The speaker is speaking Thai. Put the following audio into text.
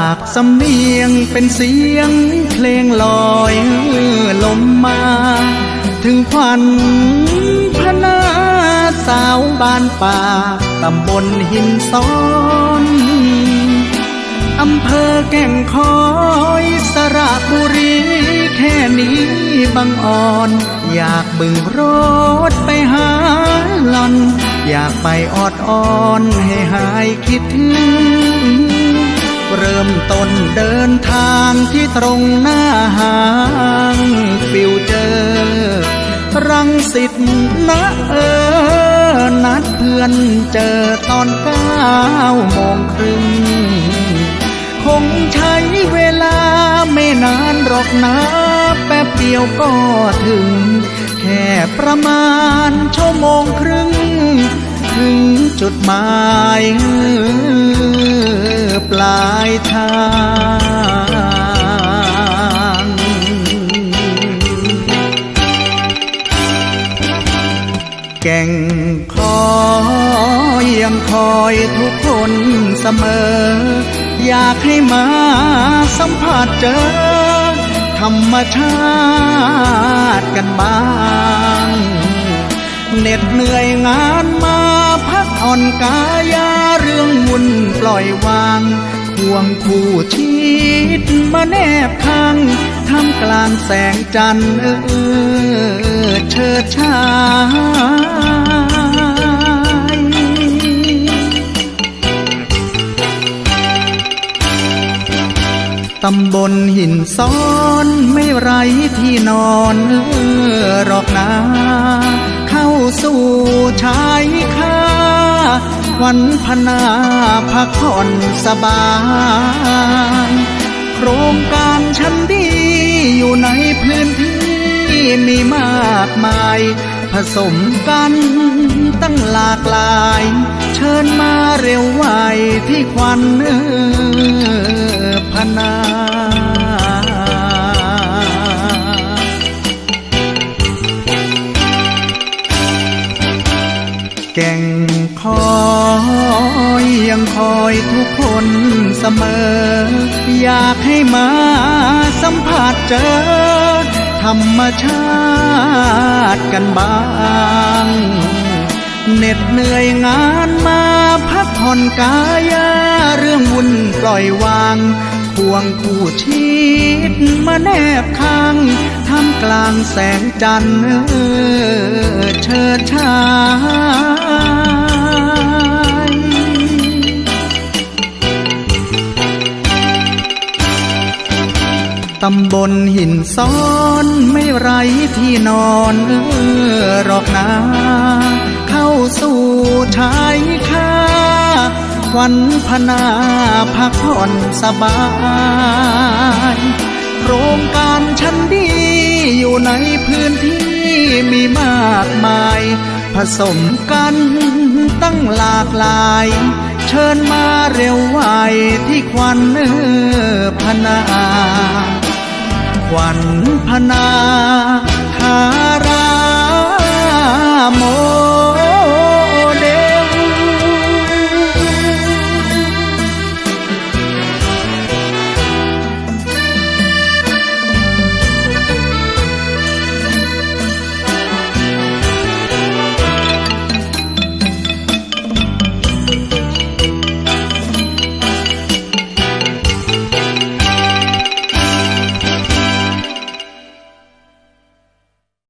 ากสำเนียงเป็นเสียงเพลงลอยลมมา ถึงควันพนาสาวบ้านป่าตำบลหินซ้อนอำเภอแก่งคอยสระบุรีแค่นี้บางอ่อน อยากบึงรถไปหาลอน อยากไปออดอ้อนให้หายคิดถึง เริ่มต้นเดินทางที่ตรงหน้าห้างฟิวเจอร์รังสิตนะเออ นัดเพื่อนเจอตอนเก้าโมงครึ่งคงใช้เวลาไม่นานหรอกนะ แป๊บเดียวก็ถึง แค่ประมาณชั่วโมงครึ่ง ถึงจุดหมายปลาย ทางแก่งคอยยังคอยทุกคนเสมอ อยากให้มาสัมผัสเจอ ธรรมชาติกันบ้างเหน็ดเหนื่อยงานมาพักอ่อนกายาเรื่องวุ่นปล่อยวาง วงคู่ชีวิตมาแนบข้างท่ามกลางแสงจันทร์เออเชิดชายตำบลหินซ้อนไม่ไรที่นอนเออหรอกนาเข้าสู่ชาย วันพนาพักผ่อนสบายโครงการชั้นดีอยู่ในพื้นที่มีมากมาย ผสมกันตั้งหลากหลาย เชิญมาเร็วไวที่ควันเออพนาแกง คอยทุกคนเสมอ อยากให้มาสัมผัสเจอ ธรรมชาติกันบ้างเหน็ดเหนื่อยงานมาพักผ่อนกายาเรื่องวุ่นปล่อยวางควงคู่ชีวิตมาแนบข้างท่ามกลางแสงจันทร์เออเชิดชา ตำบลหินซ้อนไม่ไรที่นอนเออหรอกนาเข้าสู่ชายคาวันพนาพักผ่อนสบายโครงการชั้นดีอยู่ในพื้นที่มีมากมาย ผสมกันตั้งหลากหลาย เชิญมาเร็วไวที่ควันเออพนา วันพนาขา